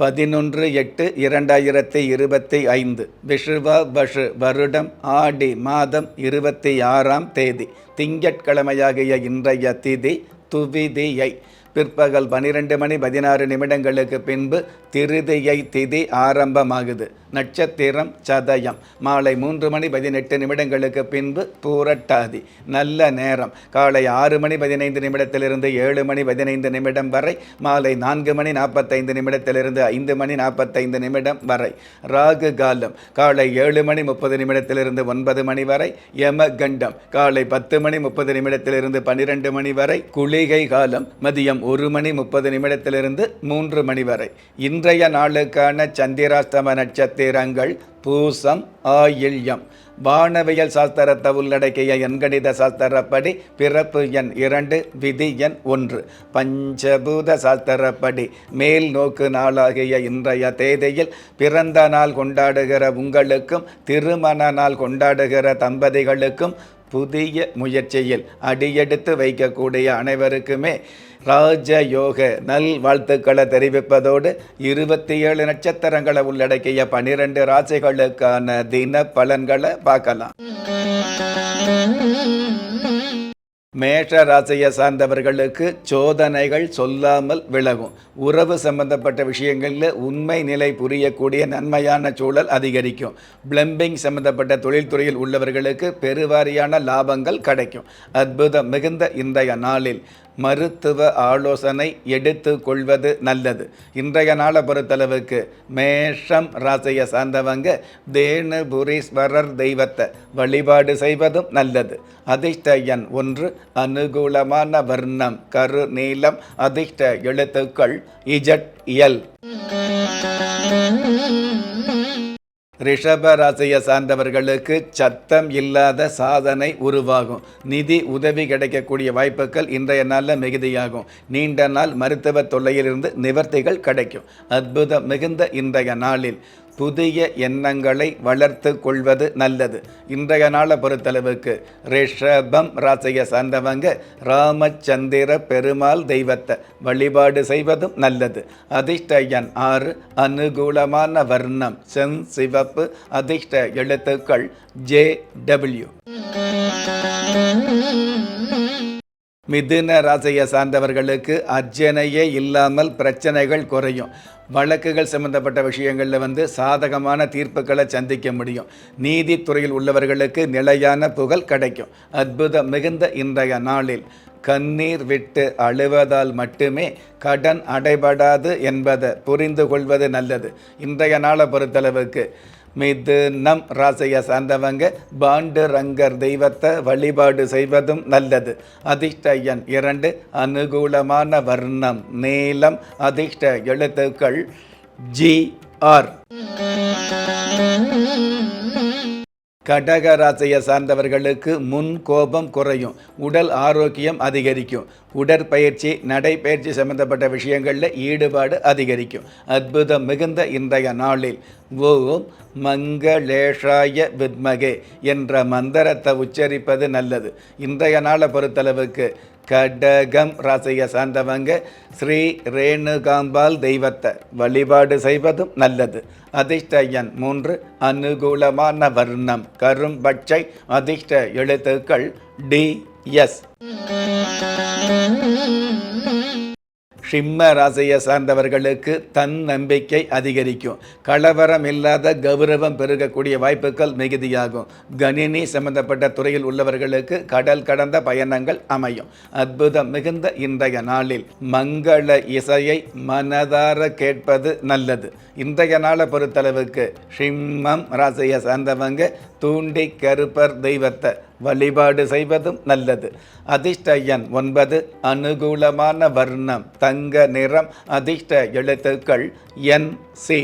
பதினொன்று எட்டு இரண்டாயிரத்தி இருபத்தி ஐந்து விஷுவா பஷு வருடம் ஆடி மாதம் இருபத்தி ஆறாம் தேதி திங்கட்கிழமையாகிய இன்றைய திதி துவிதியை. பிற்பகல் பனிரெண்டு மணி பதினாறு நிமிடங்களுக்கு பின்பு திருதியை திதி ஆரம்பமாகுது. நட்சத்திரம் சதயம். மாலை மூன்று மணி பதினெட்டு நிமிடங்களுக்கு பின்பு பூரட்டாதி. நல்ல நேரம். காலை ஆறு மணி பதினைந்து நிமிடத்திலிருந்து ஏழு மணி பதினைந்து நிமிடம் வரை. மாலை நான்கு மணி நாற்பத்தைந்து நிமிடத்திலிருந்து ஐந்து மணி நாற்பத்தைந்து நிமிடம் வரை. ராகு காலம். காலை ஏழு மணி முப்பது நிமிடத்திலிருந்து ஒன்பது மணி வரை. யம கண்டம். காலை பத்து மணி முப்பது நிமிடத்திலிருந்து பனிரெண்டு மணி வரை. குளிகை காலம். மதியம் ஒரு மணி முப்பது நிமிடத்திலிருந்து மூன்று மணி வரை. இன்றைய நாளுக்கான சந்திராஸ்தம நட்சத்திரங்கள் பூசம் ஆயில்யம். வானவியல் சாஸ்திரத்தை உள்ளடக்கிய எண்கணித சாஸ்திரப்படி பிறப்பு எண் இரண்டு விதி எண் ஒன்று. பஞ்சபூத சாஸ்திரப்படி மேல் நோக்கு நாளாகிய இன்றைய தேதியில் பிறந்த நாள் கொண்டாடுகிற உங்களுக்கும் திருமண நாள் கொண்டாடுகிற தம்பதிகளுக்கும் புதிய முயற்சியில் அடியெடுத்து வைக்கக்கூடிய அனைவருக்குமே ராஜயோக நல் வாழ்த்துக்களை தெரிவிப்பதோடு இருபத்தி ஏழு நட்சத்திரங்களை உள்ளடக்கிய பனிரெண்டு ராசிகளுக்கான தின பலன்களை பார்க்கலாம். மேஷ ராசியை சார்ந்தவர்களுக்கு சோதனைகள் சொல்லாமல் விலகும். உறவு சம்பந்தப்பட்ட விஷயங்களில் உண்மை நிலை புரியக்கூடிய நன்மையான சூழல் அதிகரிக்கும். பிளம்பிங் சம்பந்தப்பட்ட தொழில்துறையில் உள்ளவர்களுக்கு பெருவாரியான லாபங்கள் கிடைக்கும். அற்புதம் மிகுந்த இன்றைய நாளில். மருத்துவ ஆலோசனை எடுத்து கொள்வது நல்லது. இன்றைய நாளை பொறுத்தளவுக்கு மேஷம் ராசியை சார்ந்தவங்க தேனுபுரீஸ்வரர் தெய்வத்தை வழிபாடு செய்வதும் நல்லது. அதிர்ஷ்ட எண் ஒன்று அனுகூலமான வர்ணம் கரு நீளம் அதிர்ஷ்ட எழுத்துக்கள் இஜட் எல் ரிஷப ராசியை சார்ந்தவர்களுக்கு சத்தம் இல்லாத சாதனை உருவாகும். நிதி உதவி கிடைக்கக்கூடிய வாய்ப்புகள் இன்றைய நாளில் மிகுதியாகும். நீண்ட நாள் மருத்துவ தொல்லையிலிருந்து நிவர்த்திகள் கிடைக்கும். அற்புதம் மிகுந்த இன்றைய நாளில். புதிய எண்ணங்களை வளர்த்து கொள்வது நல்லது. இன்றைய நாளை பொறுத்தளவுக்கு ரிஷபம் ராசியை சார்ந்தவங்க ராமச்சந்திர பெருமாள் தெய்வத்தை வழிபாடு செய்வதும் நல்லது. அதிர்ஷ்ட எண் ஆறு அனுகூலமான வர்ணம் சென் சிவப்பு அதிர்ஷ்ட எழுத்துக்கள் ஜே டபிள்யூ. மிதுன ராசியை சார்ந்தவர்களுக்கு அர்ஜனையே இல்லாமல் பிரச்சனைகள் குறையும். வழக்குகள் சம்பந்தப்பட்ட விஷயங்களில் வந்து சாதகமான தீர்ப்புகளை சந்திக்க முடியும். நீதித்துறையில் உள்ளவர்களுக்கு நிலையான புகழ் கிடைக்கும். அற்புதம் மிகுந்த இன்றைய நாளில். கண்ணீர் விட்டு அழுவதால் மட்டுமே கடன் அடைபடாது என்பதை புரிந்து கொள்வது நல்லது. இன்றைய நாளை பொறுத்தளவுக்கு மிதுனம் ராசியை சார்ந்தவங்க பாண்டு ரங்கர் தெய்வத்தை வழிபாடு செய்வதும் நல்லது. அதிர்ஷ்ட எண் இரண்டு அனுகூலமான வர்ணம். நீலம் அதிர்ஷ்ட எழுத்துக்கள் ஜி ஆர். கடக ராசியை சார்ந்தவர்களுக்கு முன் கோபம் குறையும் உடல் ஆரோக்கியம் அதிகரிக்கும். உடற்பயிற்சி நடைப்பயிற்சி சம்பந்தப்பட்ட விஷயங்களில் ஈடுபாடு அதிகரிக்கும். அற்புதம் மிகுந்த இன்றைய நாளில். ஓம் மங்களேஷாய வித்மகே என்ற மந்திரத்தை உச்சரிப்பது நல்லது. இன்றைய நாளை பொறுத்தளவுக்கு கடகம் ராசியை சார்ந்தவங்க ஸ்ரீ ரேணுகாம்பால் தெய்வத்தை வழிபாடு செய்வதும் நல்லது. அதிர்ஷ்ட எண் மூன்று அனுகூலமான வர்ணம். கரும்பச்சை அதிர்ஷ்ட எழுத்துக்கள் டி எஸ். சிம்ம ராசியை சார்ந்தவர்களுக்கு தன் நம்பிக்கை அதிகரிக்கும். கலவரம் இல்லாத கௌரவம் பெருகக்கூடிய வாய்ப்புகள் மிகுதியாகும். கணினி சம்பந்தப்பட்ட துறையில் உள்ளவர்களுக்கு கடல் கடந்த பயணங்கள் அமையும். அற்புதம் மிகுந்த இன்றைய நாளில் மங்கள இசையை மனதார கேட்பது நல்லது. இன்றைய நாளை பொறுத்தளவுக்கு சிம்மம் ராசியை சார்ந்தவங்க தூண்டி கருப்பர் தெய்வத்தை வழிபாடு செய்வதும் நல்லது. அதிர்ஷ்ட எண் ஒன்பது அனுகூலமான வர்ணம் தங்க நிறம் அதிர்ஷ்ட எழுத்துக்கள் என் சி.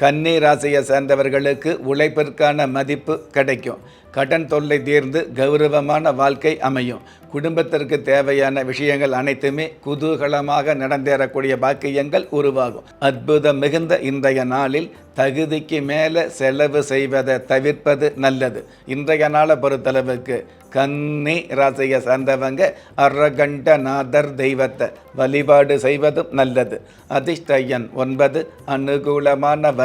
கன்னி ராசியை சேர்ந்தவர்களுக்கு உழைப்பிற்கான மதிப்பு கிடைக்கும். கடன் தொல்லை தீர்ந்து கௌரவமான வாழ்க்கை அமையும். குடும்பத்திற்கு தேவையான விஷயங்கள் அனைத்துமே குதூகலமாக நடந்தேறக்கூடிய பாக்கியங்கள் உருவாகும். அற்புதம் மிகுந்த இன்றைய நாளில் தகுதிக்கு மேலே செலவு செய்வதை தவிர்ப்பது நல்லது. இன்றைய நாளை பொறுத்தளவுக்கு கன்னி ராசியை சார்ந்தவங்க அரகண்டநாதர் தெய்வத்தை வழிபாடு செய்வதும் நல்லது. அதிர்ஷ்ட ஒன்பது அனுகூலமான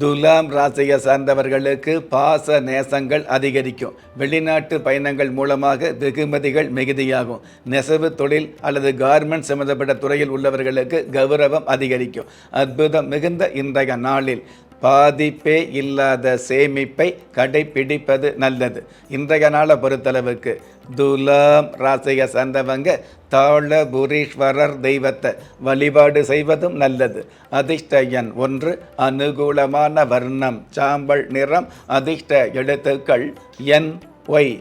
துலாம் ராசியை சார்ந்தவர்களுக்கு பாச நேசங்கள் அதிகரிக்கும். வெளிநாட்டு பயணங்கள் மூலமாக வெகுமதிகள் மிகுதியாகும். நெசவு தொழில் அல்லது கார்மெண்ட் சம்மந்தப்பட்ட துறையில் உள்ளவர்களுக்கு கௌரவம் அதிகரிக்கும். அற்புதம் மிகுந்த இன்றைய நாளில். பாதிப்பே இல்லாத சேமிப்பை கடைபிடிப்பது நல்லது. இன்றைய நாளை பொறுத்தளவுக்கு துலாம் ராசியை சந்தவங்க தாளபுரீஸ்வரர் தெய்வத்தை வழிபாடு செய்வதும் நல்லது. அதிர்ஷ்ட எண் ஒன்று அனுகூலமான வர்ணம் சாம்பல் நிறம் அதிர்ஷ்ட எழுத்துக்கள் என் ஒய்.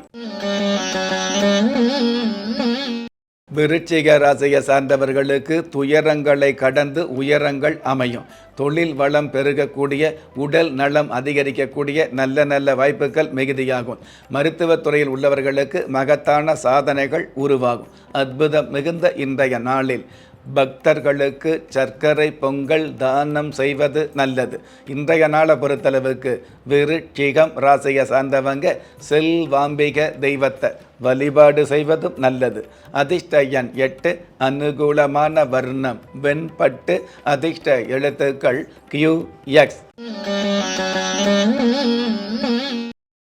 விருச்சிக ராசியை சார்ந்தவர்களுக்கு துயரங்களை கடந்து உயரங்கள் அமையும். தொழில் வளம் பெருகக்கூடிய உடல் நலம் அதிகரிக்கக்கூடிய நல்ல நல்ல வாய்ப்புகள் மிகுதியாகும். மருத்துவத்துறையில் உள்ளவர்களுக்கு மகத்தான சாதனைகள் உருவாகும். அற்புதம் மிகுந்த இன்றைய நாளில். பக்தர்களுக்கு சர்க்கரை பொங்கல் தானம் செய்வது நல்லது. இன்றைய நாளை பொறுத்தளவுக்கு விருட்சிகம் ராசியை சார்ந்தவங்க செல்வாம்பிக தெய்வத்தை வழிபாடு செய்வதும் நல்லது. அதிர்ஷ்ட எண் எட்டு அனுகூலமான வர்ணம். வெண்பட்டு அதிர்ஷ்ட எழுத்துக்கள் கியூ எக்ஸ்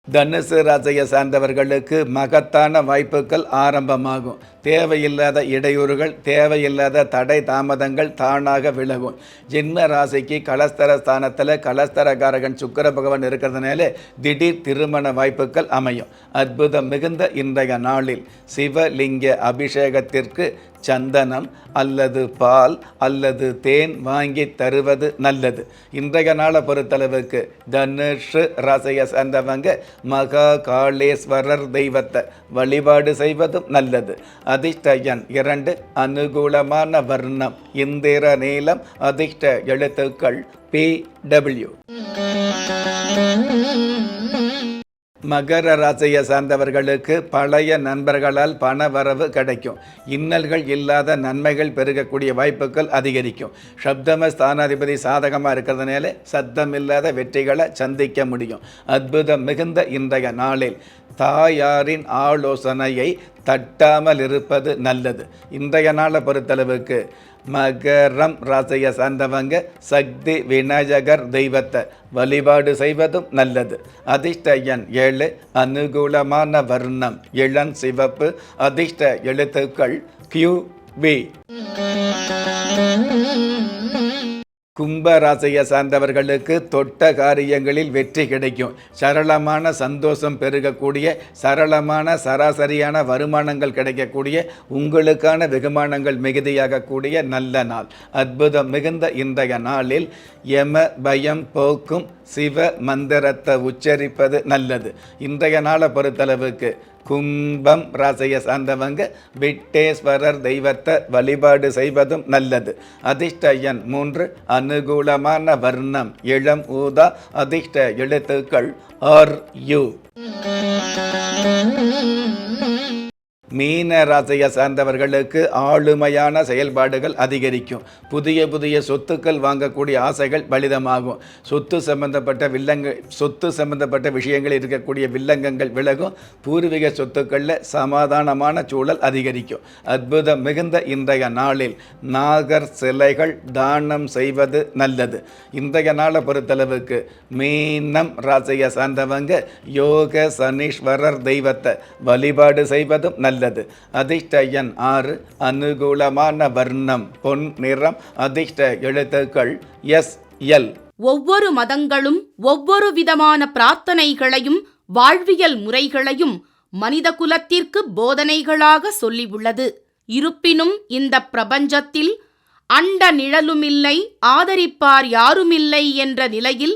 தனுசு ராசியை சார்ந்தவர்களுக்கு மகத்தான வாய்ப்புகள் ஆரம்பமாகும். தேவையில்லாத இடையூறுகள் தேவையில்லாத தடை தாமதங்கள் தானாக விலகும். ஜென்ம ராசிக்கு கலஸ்தர ஸ்தானத்தில் கலஸ்தரகாரகன் சுக்கர பகவான் இருக்கிறதுனால திடீர் திருமண வாய்ப்புகள் அமையும். அற்புதம் மிகுந்த இன்றைய நாளில் சிவலிங்க அபிஷேகத்திற்கு சந்தனம் அல்லது பால் அல்லது தேன் வாங்கி தருவது நல்லது. இன்றைய நாளை பொறுத்தளவுக்கு தனுஷ் ராசியை சேர்ந்தவங்க மகா காளேஸ்வரர் தெய்வத்தை வழிபாடு செய்வதும் நல்லது. அதிர்ஷ்டயன் இரண்டு அனுகூலமான வர்ணம். இந்திர நீளம் அதிர்ஷ்ட எழுத்துக்கள் பி டபிள்யூ மகர ராசியை சார்ந்தவர்களுக்கு பழைய நண்பர்களால் பண வரவு கிடைக்கும். இன்னல்கள் இல்லாத நன்மைகள் பெருகக்கூடிய வாய்ப்புகள் அதிகரிக்கும். சப்தம ஸ்தானாதிபதி சாதகமாக இருக்கிறதுனால சத்தம் இல்லாத வெற்றிகளை சந்திக்க முடியும். அற்புதம் மிகுந்த இன்றைய நாளில் தாயாரின் ஆலோசனையை தட்டாமல் இருப்பது நல்லது. இன்றைய நாளை பொறுத்தளவுக்கு மகரம் ராசியை சார்ந்தவங்க சக்தி விநாயகர் தெய்வத்தை வழிபாடு செய்வதும் நல்லது. அதிர்ஷ்ட எண் ஏழு அனுகூலமான வர்ணம் இளம் சிவப்பு அதிர்ஷ்ட எழுத்துக்கள் கியூ வி கும்ப ராசியை சார்ந்தவர்களுக்கு தொட்ட காரியங்களில் வெற்றி கிடைக்கும். சரளமான சந்தோஷம் பெருகக்கூடிய சரளமான சராசரியான வருமானங்கள் கிடைக்கக்கூடிய உங்களுக்கான வெகுமானங்கள் மிகுதியாகக்கூடிய நல்ல நாள். அற்புதம் மிகுந்த இன்றைய நாளில் எம பயம் போக்கும் சிவ மந்திரத்தை உச்சரிப்பது நல்லது. இன்றைய நாளை பொறுத்தளவுக்கு கும்பம் ராசியை சார்ந்தவங்க விட்டேஸ்வரர் தெய்வத்தை வழிபாடு செய்வதும் நல்லது. அதிர்ஷ்ட எண் மூன்று அனுகூலமான வர்ணம் இளம் ஊதா அதிர்ஷ்ட எழுத்துக்கள் ஆர் யு. மீன ராசியை சார்ந்தவர்களுக்கு ஆளுமையான செயல்பாடுகள் அதிகரிக்கும். புதிய புதிய சொத்துக்கள் வாங்கக்கூடிய ஆசைகள் பலிதமாகும். சொத்து சம்பந்தப்பட்ட வில்லங்க சொத்து சம்பந்தப்பட்ட விஷயங்கள் இருக்கக்கூடிய வில்லங்கங்கள் விலகும். பூர்வீக சொத்துக்களில் சமாதானமான சூழல் அதிகரிக்கும். அற்புதம் மிகுந்த இன்றைய நாளில் நாகர் சிலைகள் தானம் செய்வது நல்லது. இன்றைய நாளை பொறுத்தளவுக்கு மீனம் ராசியை சார்ந்தவங்க யோக சனீஸ்வரர் தெய்வத்தை வழிபாடு செய்வதும் நல்லது அதிர்ஷ்ட எண் ஆறு அனுகூலமான வர்ணம் பொன் நிறம் அதிர்ஷ்ட எழுத்துக்கள் எஸ் எல். ஒவ்வொரு மதங்களும் ஒவ்வொரு விதமான பிரார்த்தனைகளையும் வாழ்வியல் முறைகளையும் மனித குலத்திற்கு போதனைகளாக சொல்லியுள்ளது இருப்பினும் இந்த பிரபஞ்சத்தில் அண்ட நிழலுமில்லை ஆதரிப்பார் யாருமில்லை என்ற நிலையில்